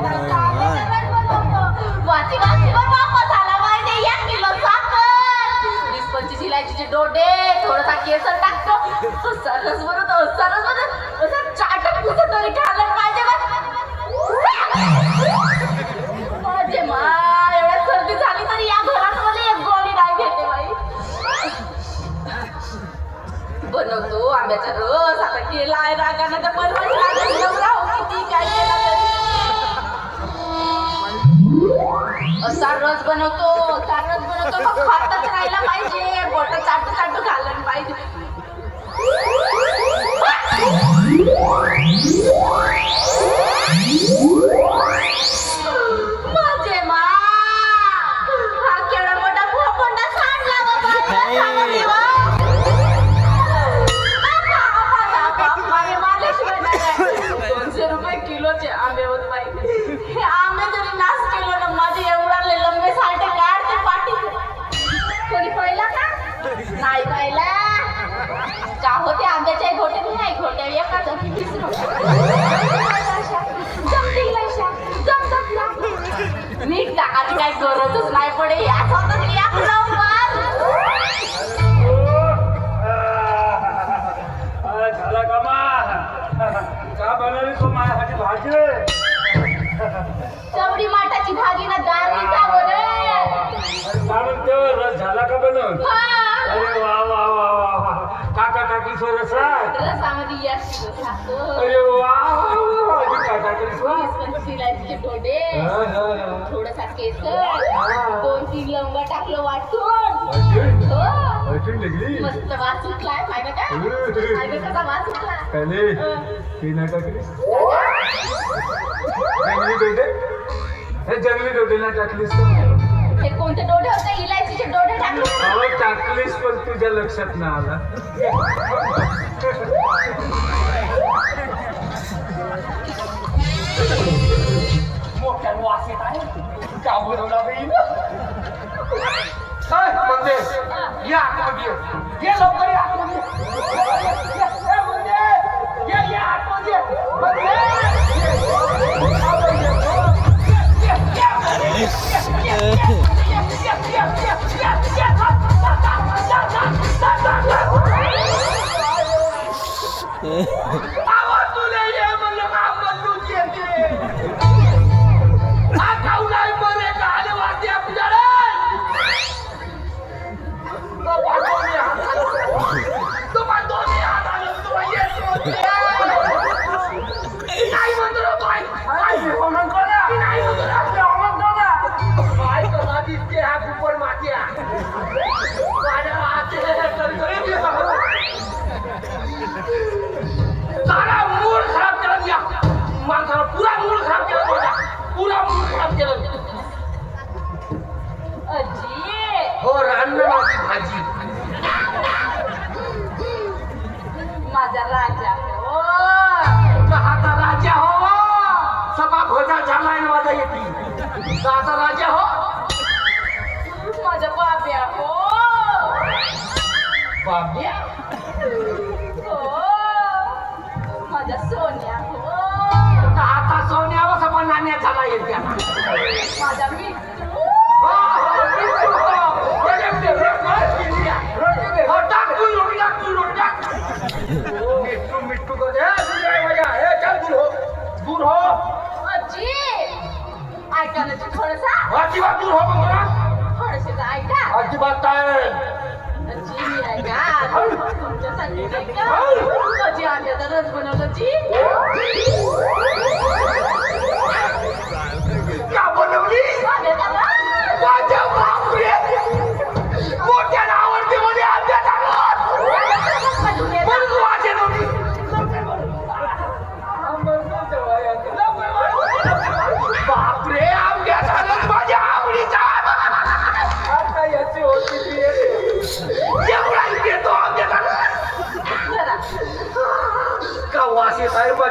हो, हो. डोडे थोडासा केसर टाकतो. सरस बनवतो सरस बनवतो बनवतो आंब्याचा रस आता केला आहे रागानं तर लागेल. हो किती काय असा रस बनवतो. त्या रस बनवतो. मग खातच राहायला पाहिजे. बोट चाटू चाटू पाहिजे. थोडे. थोडासा केस. दोन तीन लंग टाकलं वाटून. हो. मस्त वास उठलाय माहिती का वास उठला? जंगली डोटे ना टाकलीस ते कोणते डोटे होते? इलायचीचे डोटे टाकले. टाकलीस पण तुझ्या लक्षात ना आला. का बोलवला बाई? म्हणते या आतमध्ये ये लवकर या. राजा हो. राजा हो. सभा भोजा झाला आहे माझा येते कहाचा राजा हो. माझ्या बाब्या हो. बाब्या?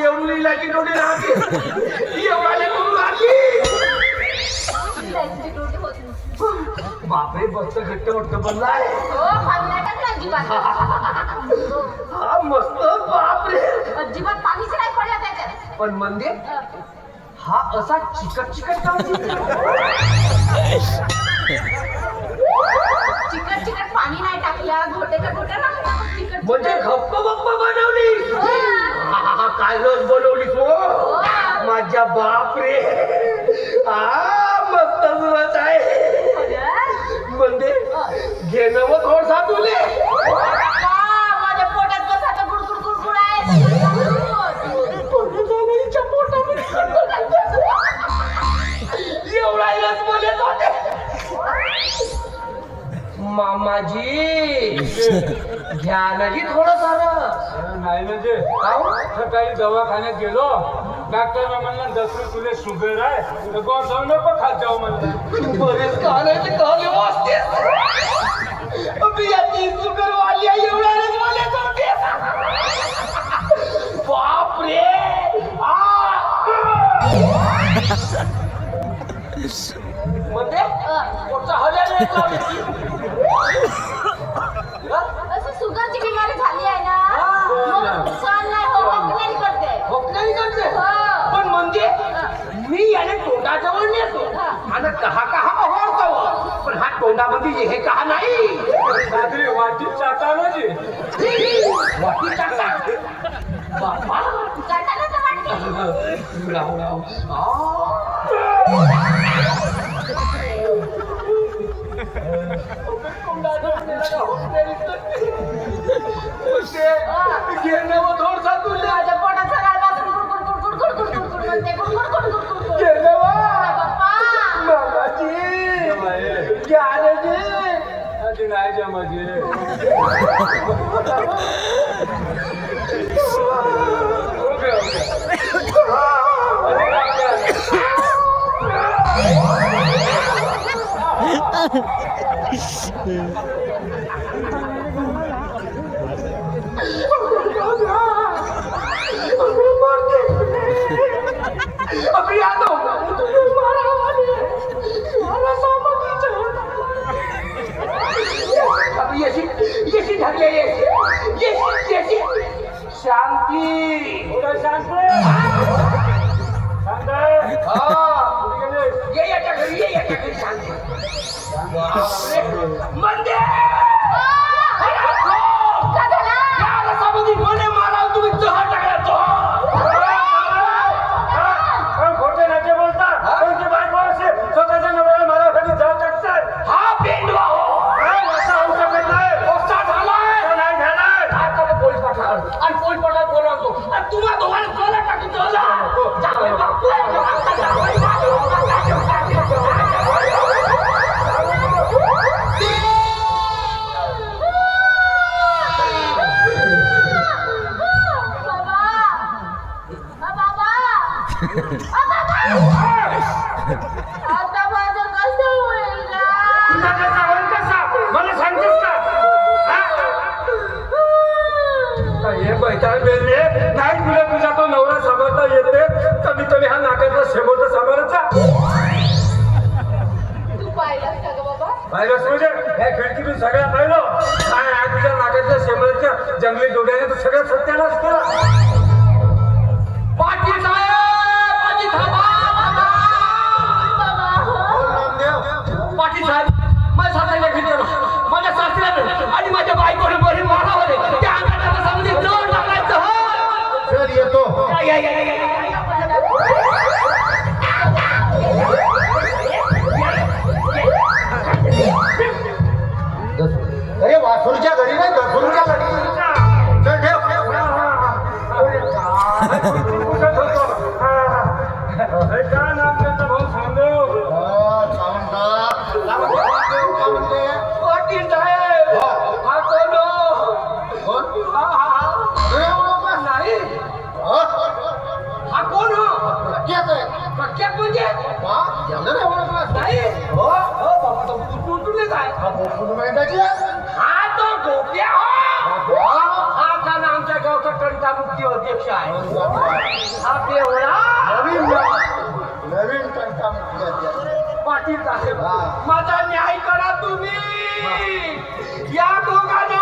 एवढी इलायची डोळे राहते. एवढाले कुठून आणली इलायचीचे दोडे होते बापरे बसत घट्ट वाटत बनलाय. हो हा मस्त बापरे. अजिबात पाणीच नाही पडलं त्याच्यात. पण मंदिर अं, हा असा चिकट चिकट म्हणजे? चिकट चिकट पाणी नाही टाकलं घोटे घोटे म्हणजे गप्प गप्प बनवली. काय रस बनवली तू हो? माझ्या बापरे. हा मस्त रस आहे. म्हणजे घेणं मग थोडसा तुले माझ्या पोटात गुडगुड गुडगुड आहे एवढा बोलत होते मामाजी घ्या ना जी थोडं सारं. नाही म्हणजे सकाळी दवाखान्यात गेलो. डॉक्टर म्हणला दसरी तुले शुगर आहे. तर गोड जाऊ नको खात जाऊ म्हणलं. बरेच काले सुगर वाली आहे एवढ्या होते बापरे! म्हणजे? पोटचा हजार रेट लावली असं शुगरची बिमारी झाली आहे ना हा. मग सहन नाही हो वॉकमेन करते खोकल्याने करते हो. पण म्हणजे मी याने तोंडाजवळ नेतो हा. आणि कहा कहा ओळखतो पण हा तोंडामध्ये हे कहा नाही रात्री वाटीत चाटा जी वाटी राव, राव. म्हणते वा. बाप्पा मामाजी Maguire! Adonai de é Maguire. Yeah. ये याच्या घरी ये याच्या घरी शांती. मंदे या, या, या, प्रख्यात म्हणजे वा, ज्याला नाही ओळखला नाही. हो हो तो हा माहिती हा तो गोप्या हो. हा आमच्या गावचा कविता मुक्ती अध्यक्ष आहे. हा बेवडा नवीन नवीन कंटा मुक्ती अध्यक्ष. पाटील साहेब. माझा न्याय करा तुम्ही. या दोघांना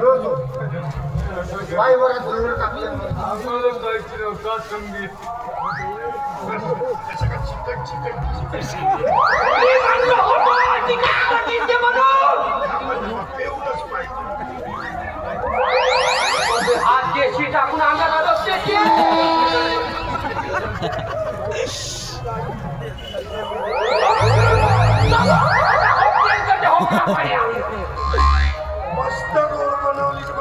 रोज पाय बरं धरून टाकलं आम्हाला जायचं नव्हतं संगीत मी म्हणलं होतं, ती काय करते ते म्हणून. अबे, हात देशी टाकून अंगात आलं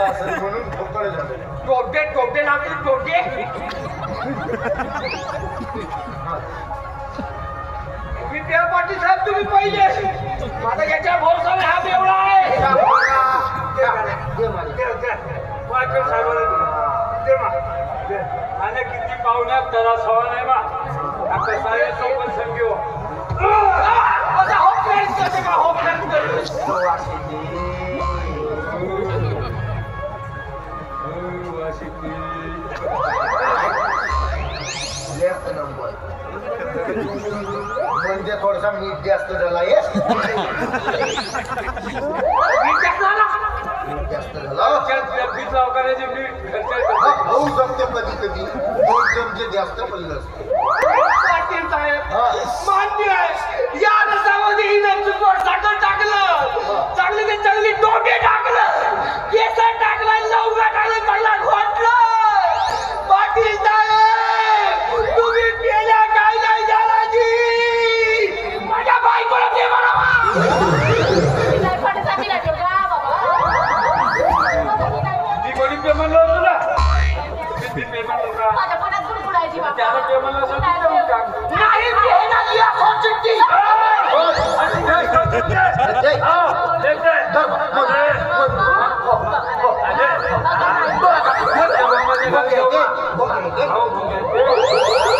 झालं असेल म्हणून ठोकळ झालं. टोटे टोटे लागले तुम्ही पेळ पाटील साहेब तुम्ही पहिले. माझा याच्या भरोसा हा बेवडा आहे. साहेबाला दे. मा. आणि किती पाहुण्यात त्रास हवा नाही मा आता सारे सोबत संगी हो. करते का? हो फ्रेंड्स करते. थोडासा मीठ जास्त झाला ये. मीठ जास्त झाला. मीठ होऊ शकते कधी कधी. दोन चमचे जास्त पडलं असतं. आहे. या रसामध्ये हिनं चुकून टाकलं. चांगली ते चांगली डोके टाकलं. केसर टाकलं लवकर टाकलं चांगला घोटलं. पाटील माझ्या मनात गुडगुडायची बाबा. त्याला टेबलला सोडून देऊन टाक. नाही घेणार या खोचिट्टी. बघा, बघा, बघा. हो, हो, हो.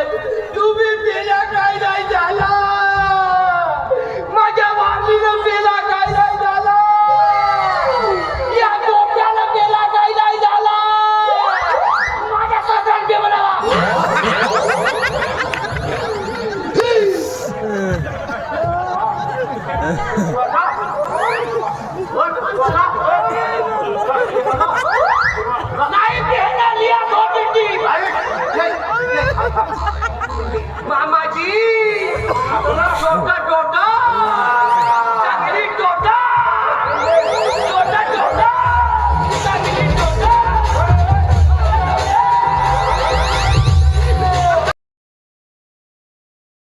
Yeah.